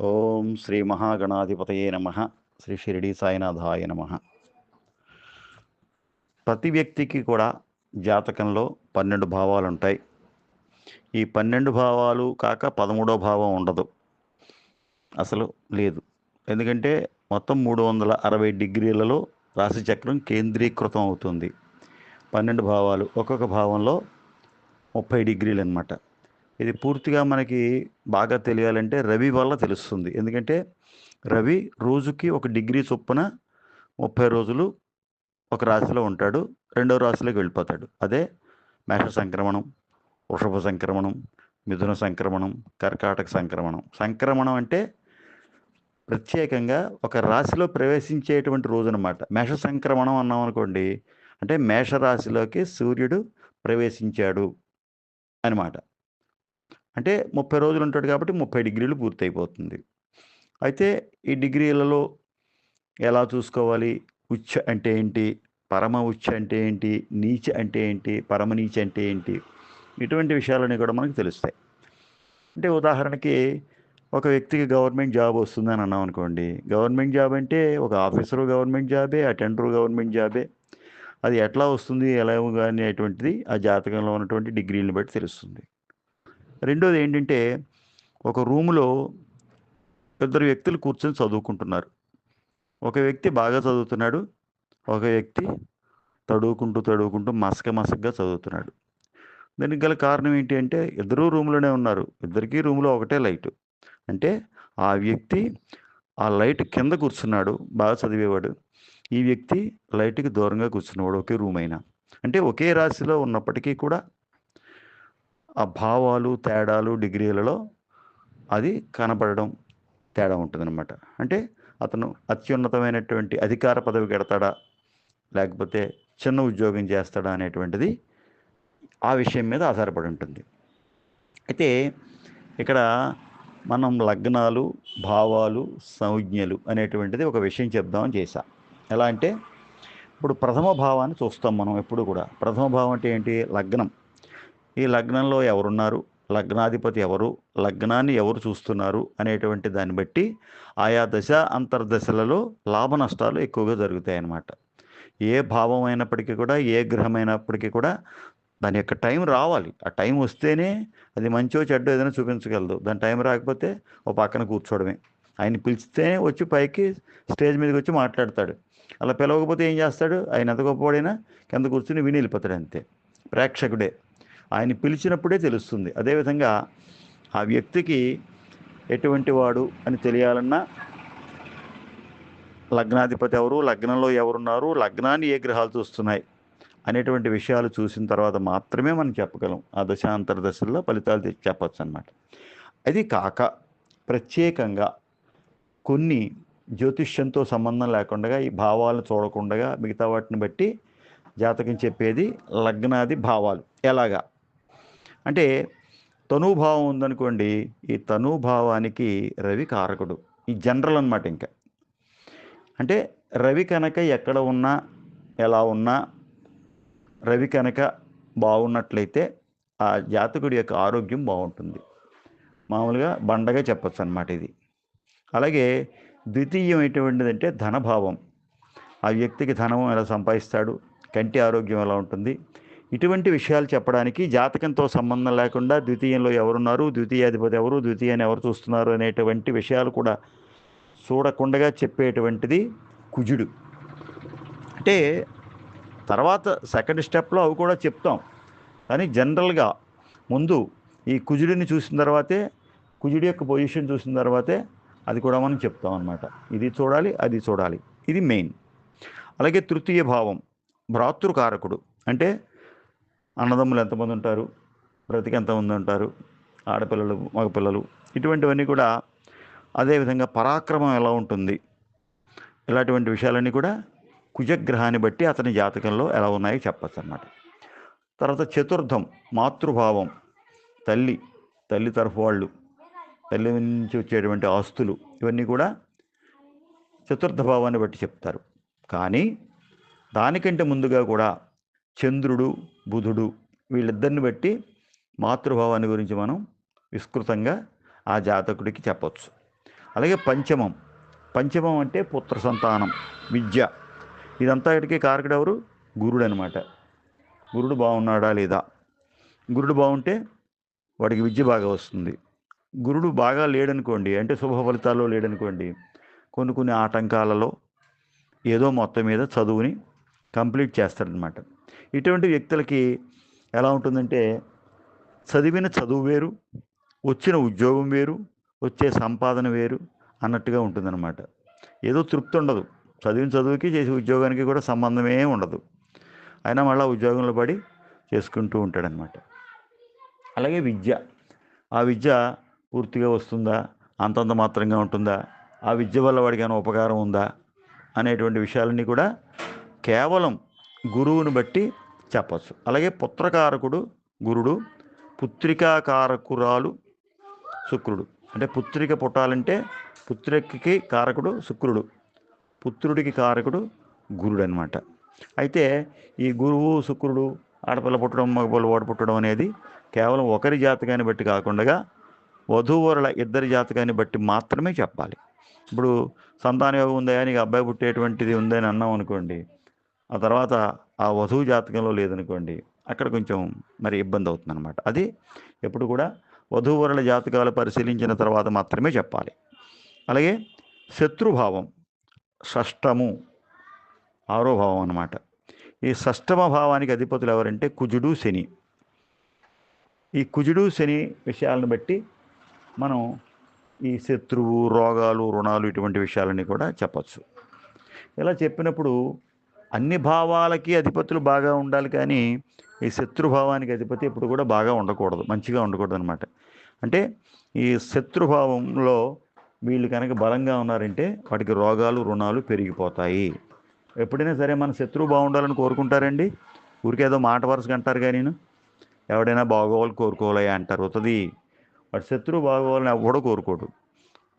ఓం శ్రీ మహాగణాధిపతయే నమ. శ్రీ షిరిడి సాయినాథాయ నమ. ప్రతి వ్యక్తికి కూడా జాతకంలో పన్నెండు భావాలు ఉంటాయి. ఈ పన్నెండు భావాలు కాక పదమూడో భావం ఉండదు. అసలు లేదు. ఎందుకంటే మొత్తం మూడు వందల అరవై డిగ్రీలలో రాశిచక్రం కేంద్రీకృతం అవుతుంది. పన్నెండు భావాలు ఒక్కొక్క భావంలో ముప్పై డిగ్రీలు అనమాట ఇది పూర్తిగా మనకి బాగా తెలియాలంటే రవి వల్ల తెలుస్తుంది. ఎందుకంటే రవి రోజుకి ఒక డిగ్రీ చొప్పున ముప్పై రోజులు ఒక రాశిలో ఉంటాడు. రెండో రాశిలోకి వెళ్ళిపోతాడు. అదే మేష సంక్రమణం వృషభ సంక్రమణం మిథున సంక్రమణం కర్కాటక సంక్రమణం. సంక్రమణం అంటే ప్రత్యేకంగా ఒక రాశిలో ప్రవేశించేటువంటి రోజు అనమాట మేష సంక్రమణం అన్నాం అనుకోండి. అంటే మేషరాశిలోకి సూర్యుడు ప్రవేశించాడు అనమాట అంటే ముప్పై రోజులు ఉంటాడు కాబట్టి ముప్పై డిగ్రీలు పూర్తయిపోతుంది. అయితే ఈ డిగ్రీలలో ఎలా చూసుకోవాలి? ఉచ్చ అంటే ఏంటి? పరమ ఉచ్చ అంటే ఏంటి? నీచ అంటే ఏంటి? పరమ నీచ అంటే ఏంటి? ఇటువంటి విషయాలన్నీ కూడా మనకు తెలుస్తాయి. అంటే ఉదాహరణకి ఒక వ్యక్తికి గవర్నమెంట్ జాబ్ వస్తుందని అన్నాం అనుకోండి. గవర్నమెంట్ జాబ్ అంటే ఒక ఆఫీసరు గవర్నమెంట్ జాబే అటెండరు గవర్నమెంట్ జాబే. అది ఎట్లా వస్తుంది? ఎలా అటువంటిది ఆ జాతకంలో ఉన్నటువంటి డిగ్రీని బట్టి తెలుస్తుంది. రెండోది ఏంటంటే ఒక రూములో ఇద్దరు వ్యక్తులు కూర్చొని చదువుకుంటున్నారు. ఒక వ్యక్తి బాగా చదువుతున్నాడు ఒక వ్యక్తి తడువుకుంటూ తడువుకుంటూ మసక మసకగా చదువుతున్నాడు. దానికి గల కారణం ఏంటి అంటే ఇద్దరూ రూమ్లోనే ఉన్నారు. ఇద్దరికీ రూమ్లో ఒకటే లైట్. అంటే ఆ వ్యక్తి ఆ లైట్ కింద కూర్చున్నాడు బాగా చదివేవాడు. ఈ వ్యక్తి లైట్కి దూరంగా కూర్చున్నవాడు ఒకే రూమ్ అయినా. అంటే ఒకే రాశిలో ఉన్నప్పటికీ కూడా ఆ భావాలు తేడాలు డిగ్రీలలో అది కనపడడం తేడా ఉంటుందన్నమాట. అంటే అతను అత్యున్నతమైనటువంటి అధికార పదవికి ఎడతాడా లేకపోతే చిన్న ఉద్యోగం చేస్తాడా అనేటువంటిది ఆ విషయం మీద ఆధారపడి ఉంటుంది. అయితే ఇక్కడ మనం లగ్నాలు భావాలు సంజ్ఞలు అనేటువంటిది ఒక విషయం చెప్దామని చేశా. ఎలా అంటే ఇప్పుడు ప్రథమ భావాన్ని చూస్తాం మనం ఎప్పుడు కూడా. ప్రథమ భావం అంటే ఏంటి? లగ్నం. ఈ లగ్నంలో ఎవరున్నారు? లగ్నాధిపతి ఎవరు? లగ్నాన్ని ఎవరు చూస్తున్నారు? అనేటువంటి దాన్ని బట్టి ఆయా దశ అంతర్దశలలో లాభ నష్టాలు ఎక్కువగా జరుగుతాయి అన్నమాట ఏ భావం అయినప్పటికీ కూడా ఏ గ్రహం అయినప్పటికీ కూడా దాని యొక్క టైం రావాలి. ఆ టైం వస్తేనే అది మంచో చెడ్డో ఏదైనా చూపించగలదు. దాని టైం రాకపోతే ఓ పక్కన కూర్చోవడమే. ఆయన పిలిస్తేనే వచ్చి పైకి స్టేజ్ మీదకి వచ్చి మాట్లాడతాడు. అలా పిలవకపోతే ఏం చేస్తాడు? ఆయన ఎంత గొప్పవాడైనా కింద కూర్చుని విని వెళ్ళిపోతాడు అంతే. ప్రేక్షకుడే. ఆయన పిలిచినప్పుడే తెలుస్తుంది. అదేవిధంగా ఆ వ్యక్తికి ఎటువంటి వాడు అని తెలియాలన్నా లగ్నాధిపతి ఎవరు లగ్నంలో ఎవరున్నారు లగ్నాన్ని ఏ గ్రహాలు చూస్తున్నాయి అనేటువంటి విషయాలు చూసిన తర్వాత మాత్రమే మనం చెప్పగలం. ఆ దశాంతర దశల్లో ఫలితాలు తెచ్చి చెప్పచ్చు అనమాట అది కాక ప్రత్యేకంగా కొన్ని జ్యోతిష్యంతో సంబంధం లేకుండా ఈ భావాలను చూడకుండా మిగతా వాటిని బట్టి జాతకం చెప్పేది లగ్నాది భావాలు. ఎలాగా? అంటే తనుభావం ఉందనుకోండి ఈ తనుభావానికి రవి కారకుడు. ఈ జనరల్ అనమాట ఇంకా. అంటే రవి కనుక ఎక్కడ ఉన్నా ఎలా ఉన్నా రవి కనుక బాగున్నట్లయితే ఆ జాతకుడి యొక్క ఆరోగ్యం బాగుంటుంది. మామూలుగా బండగా చెప్పచ్చు అనమాట ఇది. అలాగే ద్వితీయం ఎటువంటిదంటే ధనభావం. ఆ వ్యక్తికి ధనం ఎలా సంపాదిస్తాడు కంటి ఆరోగ్యం ఎలా ఉంటుంది ఇటువంటి విషయాలు చెప్పడానికి జాతకంతో సంబంధం లేకుండా ద్వితీయంలో ఎవరున్నారు ద్వితీయాధిపతి ఎవరు ద్వితీయాన్ని ఎవరు చూస్తున్నారు అనేటువంటి విషయాలు కూడా చూడకుండా చెప్పేటువంటిది కుజుడు. అంటే తర్వాత సెకండ్ స్టెప్లో అవి కూడా చెప్తాం. కానీ జనరల్గా ముందు ఈ కుజుడిని చూసిన తర్వాతే కుజుడి యొక్క పొజిషన్ చూసిన తర్వాతే అది కూడా మనం చెప్తాం అనమాట ఇది చూడాలి అది చూడాలి. ఇది మెయిన్ అలాగే తృతీయ భావం భ్రాతృకారకుడు. అంటే అన్నదమ్ములు ఎంతమంది ఉంటారు? బ్రతికి ఎంతమంది ఉంటారు? ఆడపిల్లలు మగపిల్లలు ఇటువంటివన్నీ కూడా అదేవిధంగా పరాక్రమం ఎలా ఉంటుంది? ఇలాంటివంటి విషయాలన్నీ కూడా కుజగ్రహాన్ని బట్టి అతని జాతకంలో ఎలా ఉన్నాయో చెప్పచ్చు అన్నమాట తర్వాత చతుర్థం మాతృభావం తల్లి తల్లి తరఫు వాళ్ళు తల్లి నుంచి వచ్చేటువంటి ఆస్తులు ఇవన్నీ కూడా చతుర్థ భావాన్ని బట్టి చెప్తారు. కానీ దానికంటే ముందుగా కూడా చంద్రుడు బుధుడు వీళ్ళిద్దరిని బట్టి మాతృభావాన్ని గురించి మనం విస్తృతంగా ఆ జాతకుడికి చెప్పచ్చు. అలాగే పంచమం. పంచమం అంటే పుత్ర సంతానం విద్య. ఇదంతా ఇటుకి కారకుడెవరు గురుడు అనమాట గురుడు బాగున్నాడా లేదా? గురుడు బాగుంటే వాడికి విద్య బాగా వస్తుంది. గురుడు బాగా లేడనుకోండి అంటే శుభ ఫలితాల్లో లేడనుకోండి కొన్ని కొన్ని ఆటంకాలలో ఏదో మొత్తం మీద చదువుని కంప్లీట్ చేస్తాడనమాట ఇటువంటి వ్యక్తులకి ఎలా ఉంటుందంటే చదివిన చదువు వేరు వచ్చిన ఉద్యోగం వేరు వచ్చే సంపాదన వేరు అన్నట్టుగా ఉంటుందన్నమాట. ఏదో తృప్తి ఉండదు. చదివిన చదువుకి చేసే ఉద్యోగానికి కూడా సంబంధమే ఉండదు. అయినా మళ్ళీ ఉద్యోగంలో పడి చేసుకుంటూ ఉంటాడనమాట అలాగే విద్య. ఆ విద్య పూర్తిగా వస్తుందా? అంతంత మాత్రంగా ఉంటుందా? ఆ విద్య వల్ల వాడికి ఏమైనా ఉపకారం ఉందా? అనేటువంటి విషయాలన్నీ కూడా కేవలం గురువుని బట్టి చెప్పచ్చు. అలాగే పుత్రకారకుడు గురుడు పుత్రికాకారకురాలు శుక్రుడు. అంటే పుత్రిక పుట్టాలంటే పుత్రికకి కారకుడు శుక్రుడు పుత్రుడికి కారకుడు గురుడు అనమాట అయితే ఈ గురువు శుక్రుడు ఆడపిల్ల పుట్టడం మగపిల్ల ఓడ పుట్టడం అనేది కేవలం ఒకరి జాతకాన్ని బట్టి కాకుండా వధూవరుల ఇద్దరి జాతకాన్ని బట్టి మాత్రమే చెప్పాలి. ఇప్పుడు సంతాన యోగం ఉందా నీకు అబ్బాయి పుట్టేటువంటిది ఉందని అన్నాం అనుకోండి ఆ తర్వాత ఆ వధువు జాతకంలో లేదనుకోండి అక్కడ కొంచెం మరి ఇబ్బంది అవుతుందన్నమాట. అది ఎప్పుడు కూడా వధూవరుల జాతకాలు పరిశీలించిన తర్వాత మాత్రమే చెప్పాలి. అలాగే శత్రుభావం షష్టము ఆరో భావం అన్నమాట. ఈ షష్టమ భావానికి అధిపతులు ఎవరంటే కుజుడు శని. ఈ కుజుడు శని విషయాలను బట్టి మనం ఈ శత్రువు రోగాలు రుణాలు ఇటువంటి విషయాలన్నీ కూడా చెప్పచ్చు. ఇలా చెప్పినప్పుడు అన్ని భావాలకి అధిపతులు బాగా ఉండాలి కానీ ఈ శత్రుభావానికి అధిపతి ఎప్పుడు కూడా బాగా ఉండకూడదు మంచిగా ఉండకూడదు అనమాట అంటే ఈ శత్రుభావంలో వీళ్ళు కనుక బలంగా ఉన్నారంటే వాటికి రోగాలు రుణాలు పెరిగిపోతాయి. ఎప్పుడైనా సరే మన శత్రువు బాగుండాలని కోరుకుంటారండి? ఊరికేదో మాట వరుసగా అంటారు కానీ ఎవడైనా బాగోవాలి కోరుకోవాలి అంటారు అవుతుంది. వాడు శత్రువు బాగోవాలని ఎవడో కోరుకోడు.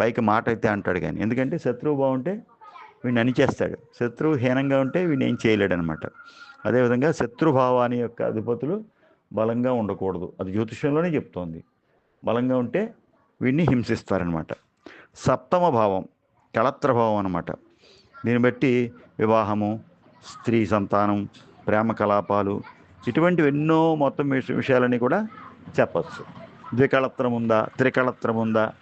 పైకి మాట అయితే అంటాడు కానీ. ఎందుకంటే శత్రువు బాగుంటే వీడిని అణిచేస్తాడు. శత్రువు హీనంగా ఉంటే వీడిని ఏం చేయలేడు అనమాట అదేవిధంగా శత్రుభావాన్ని యొక్క అధిపతులు బలంగా ఉండకూడదు. అది జ్యోతిష్యంలోనే చెప్తోంది. బలంగా ఉంటే వీడిని హింసిస్తారనమాట. సప్తమ భావం కళత్ర భావం అనమాట. దీన్ని బట్టి వివాహము స్త్రీ సంతానం ప్రేమ కలాపాలు ఇటువంటివి ఎన్నో మొత్తం విష- విషయాలని కూడా చెప్పచ్చు. ద్వికళత్రం ఉందా త్రికళత్రం ఉందా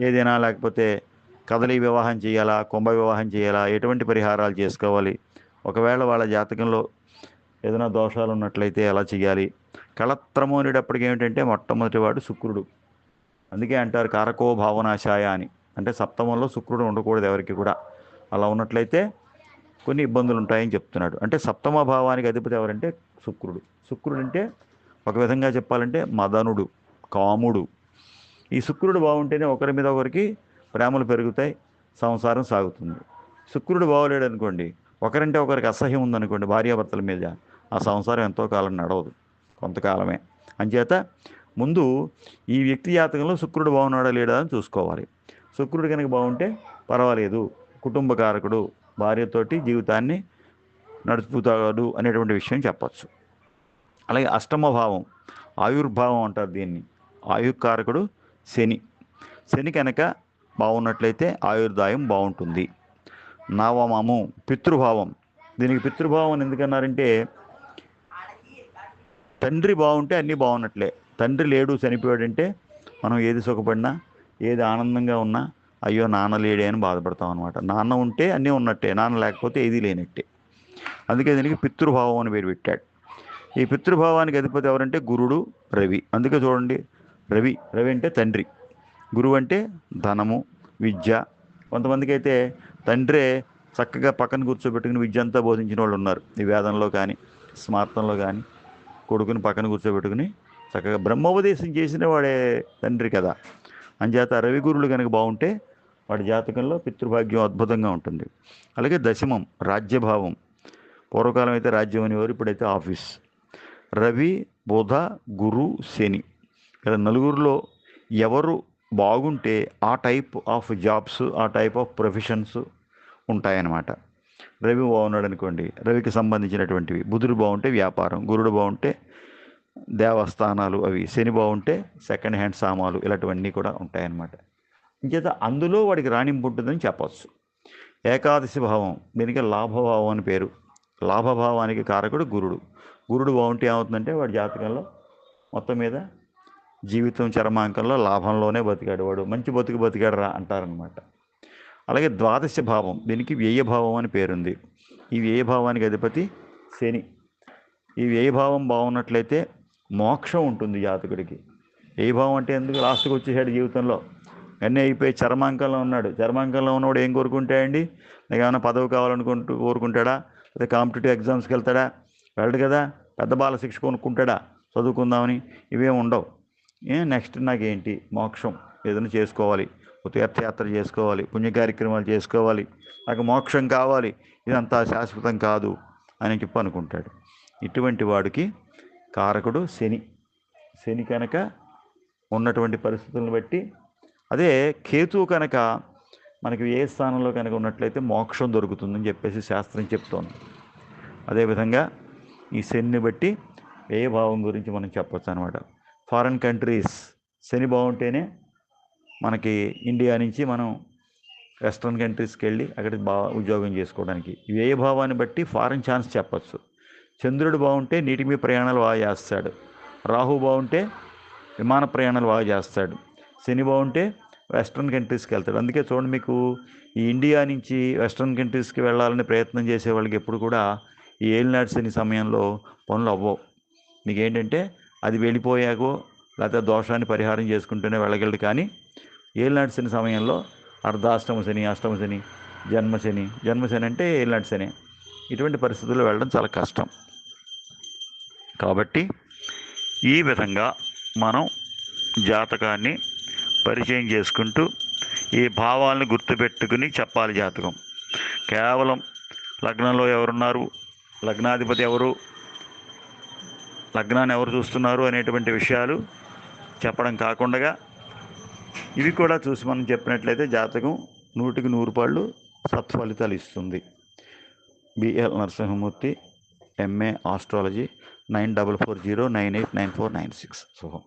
ఏదైనా లేకపోతే కదలి వివాహం చేయాలా కుంభ వివాహం చేయాలా ఎటువంటి పరిహారాలు చేసుకోవాలి? ఒకవేళ వాళ్ళ జాతకంలో ఏదైనా దోషాలు ఉన్నట్లయితే ఎలా చేయాలి? కళత్రము అనేటప్పటికి ఏమిటంటే మొట్టమొదటి వాడు శుక్రుడు. అందుకే అంటారు కారకో భావనాశాయ అని. అంటే సప్తమంలో శుక్రుడు ఉండకూడదు ఎవరికి కూడా. అలా ఉన్నట్లయితే కొన్ని ఇబ్బందులు ఉంటాయని చెప్తున్నాడు. అంటే సప్తమ భావానికి అధిపతి ఎవరంటే శుక్రుడు. శుక్రుడు అంటే ఒక విధంగా చెప్పాలంటే మదనుడు కాముడు. ఈ శుక్రుడు బాగుంటేనే ఒకరి మీద ఒకరికి ప్రేమలు పెరుగుతాయి సంసారం సాగుతుంది. శుక్రుడు బాగోలేడు అనుకోండి ఒకరంటే ఒకరికి అసహ్యం ఉందనుకోండి భార్యాభర్తల మీద ఆ సంసారం ఎంతో కాలం నడవదు కొంతకాలమే. అంచేత ముందు ఈ వ్యక్తి జాతకంలో శుక్రుడు బాగున్నాడా లేడా అని చూసుకోవాలి. శుక్రుడు కనుక బాగుంటే పర్వాలేదు కుటుంబ కారకుడు భార్యతోటి జీవితాన్ని నడుపుతాడు అనేటువంటి విషయం చెప్పచ్చు. అలాగే అష్టమ భావం ఆయుర్భావం అంటారు దీన్ని. ఆయుకారకుడు శని. శని కనుక బాగున్నట్లయితే ఆయుర్దాయం బాగుంటుంది. నవమము పితృభావం. దీనికి పితృభావం అని ఎందుకన్నారంటే తండ్రి బాగుంటే అన్నీ బాగున్నట్లే. తండ్రి లేడు చనిపోయాడంటే మనం ఏది సుఖపడినా ఏది ఆనందంగా ఉన్నా అయ్యో నాన్న లేడే అని బాధపడతాం అనమాట నాన్న ఉంటే అన్నీ ఉన్నట్టే నాన్న లేకపోతే ఏది లేనట్టే. అందుకే దీనికి పితృభావం అని పేరు పెట్టాడు. ఈ పితృభావానికి అధిపతి ఎవరంటే గురుడు రవి. అందుకే చూడండి రవి రవి అంటే తండ్రి. గురువు అంటే ధనము విద్య. కొంతమందికి అయితే తండ్రే చక్కగా పక్కన కూర్చోబెట్టుకుని విద్య అంతా బోధించిన వాళ్ళు ఉన్నారు. ఈ వేదంలో కానీ స్మార్థంలో కానీ. కొడుకుని పక్కన కూర్చోబెట్టుకుని చక్కగా బ్రహ్మోపదేశం చేసిన వాడే తండ్రి కదా. అంచేత రవి గురులు కనుక బాగుంటే వాడి జాతకంలో పితృభాగ్యం అద్భుతంగా ఉంటుంది. అలాగే దశమం రాజ్యభావం. పూర్వకాలం అయితే రాజ్యం అనేవారు ఇప్పుడైతే ఆఫీస్. రవి బుధ గురు శని. ఇలా నలుగురిలో ఎవరు బాగుంటే ఆ టైప్ ఆఫ్ జాబ్స్ ఆ టైప్ ఆఫ్ ప్రొఫెషన్స్ ఉంటాయన్నమాట. రవి బాగున్నాడు అనుకోండి రవికి సంబంధించినటువంటివి. బుధుడు బాగుంటే వ్యాపారం గురుడు బాగుంటే దేవస్థానాలు అవి శని బాగుంటే సెకండ్ హ్యాండ్ సామాలు ఇలాంటివన్నీ కూడా ఉంటాయన్నమాట. ఇంచేత అందులో వాడికి రాణింపు ఉంటుందని చెప్పచ్చు. ఏకాదశి భావం దీనికి లాభభావం అని పేరు. లాభభావానికి కారకుడు గురుడు. గురుడు బాగుంటే ఏమవుతుందంటే వాడి జాతకంలో మొత్తం మీద జీవితం చరమాంకంలో లాభంలోనే బతికాడు వాడు. మంచి బతుకు బతికాడు రా అంటారనమాట అలాగే ద్వాదశ భావం దీనికి వ్యయభావం అని పేరుంది. ఈ వ్యయభావానికి అధిపతి శని. ఈ వ్యయభావం బాగున్నట్లయితే మోక్షం ఉంటుంది జాతకుడికి. వ్యయభావం అంటే ఎందుకు లాస్ట్కి వచ్చేసాడు జీవితంలో? అన్నీ అయిపోయి చర్మాంకంలో ఉన్నాడు. చర్మాంకంలో ఉన్నవాడు ఏం కోరుకుంటాడండి? నాకు ఏమైనా పదవి కావాలనుకుంటూ కోరుకుంటాడా? లేదా కాంపిటేటివ్ ఎగ్జామ్స్కి వెళ్తాడా? వెళ్ళడు కదా? పెద్ద బాల శిక్ష కొనుక్కుంటాడా? చదువుకుందామని. ఇవేం ఉండవు. నెక్స్ట్ నాకేంటి మోక్షం. ఏదైనా చేసుకోవాలి. తీర్థయాత్ర చేసుకోవాలి. పుణ్య కార్యక్రమాలు చేసుకోవాలి. నాకు మోక్షం కావాలి. ఇదంతా శాశ్వతం కాదు అని చెప్పి అనుకుంటాడు. ఇటువంటి వాడికి కారకుడు శని. శని కనుక ఉన్నటువంటి పరిస్థితులను బట్టి అదే కేతువు కనుక మనకి ఏ స్థానంలో కనుక ఉన్నట్లయితే మోక్షం దొరుకుతుందని చెప్పేసి శాస్త్రం చెప్తోంది. అదేవిధంగా ఈ శనిని బట్టి ఏ భావం గురించి మనం చెప్పొచ్చు అనమాట ఫారెన్ కంట్రీస్ శని బాగుంటేనే మనకి ఇండియా నుంచి మనం వెస్ట్రన్ కంట్రీస్కి వెళ్ళి అక్కడ బాగా ఉద్యోగం చేసుకోవడానికి. ఏ భావాన్ని బట్టి ఫారిన్ ఛాన్స్ చెప్పచ్చు. చంద్రుడు బాగుంటే నీటి మీద ప్రయాణాలు బాగా చేస్తాడు. రాహు బాగుంటే విమాన ప్రయాణాలు బాగా చేస్తాడు. శని బాగుంటే వెస్ట్రన్ కంట్రీస్కి వెళ్తాడు అందుకే చూడండి మీకు ఈ ఇండియా నుంచి వెస్ట్రన్ కంట్రీస్కి వెళ్ళాలని ప్రయత్నం చేసే వాళ్ళకి ఎప్పుడు కూడా ఈ ఏలినాడు శని సమయంలో పనులు అవ్వవు. మీకు ఏంటంటే అది వెళ్ళిపోయాకో లేకపోతే దోషాన్ని పరిహారం చేసుకుంటూనే వెళ్ళగలడు. కానీ ఏలినాడు శని సమయంలో అర్ధాష్టమ శని అష్టమ శని జన్మశని జన్మశని అంటే ఏలినాడు శని. ఇటువంటి పరిస్థితుల్లో వెళ్ళడం చాలా కష్టం. కాబట్టి ఈ విధంగా మనం జాతకాన్ని పరిచయం చేసుకుంటూ ఈ భావాలను గుర్తుపెట్టుకుని చెప్పాలి జాతకం. కేవలం లగ్నంలో ఎవరున్నారు? లగ్నాధిపతి ఎవరు? లగ్నాన్ని ఎవరు చూస్తున్నారు అనేటువంటి విషయాలు చెప్పడం కాకుండా ఇవి కూడా చూసి మనం చెప్పినట్లయితే జాతకం నూటికి నూరు పాళ్ళు సత్ఫలితాలు ఇస్తుంది. BL Narasimhamurthy MA astrology nine double four zero nine eight nine four nine six. శుభం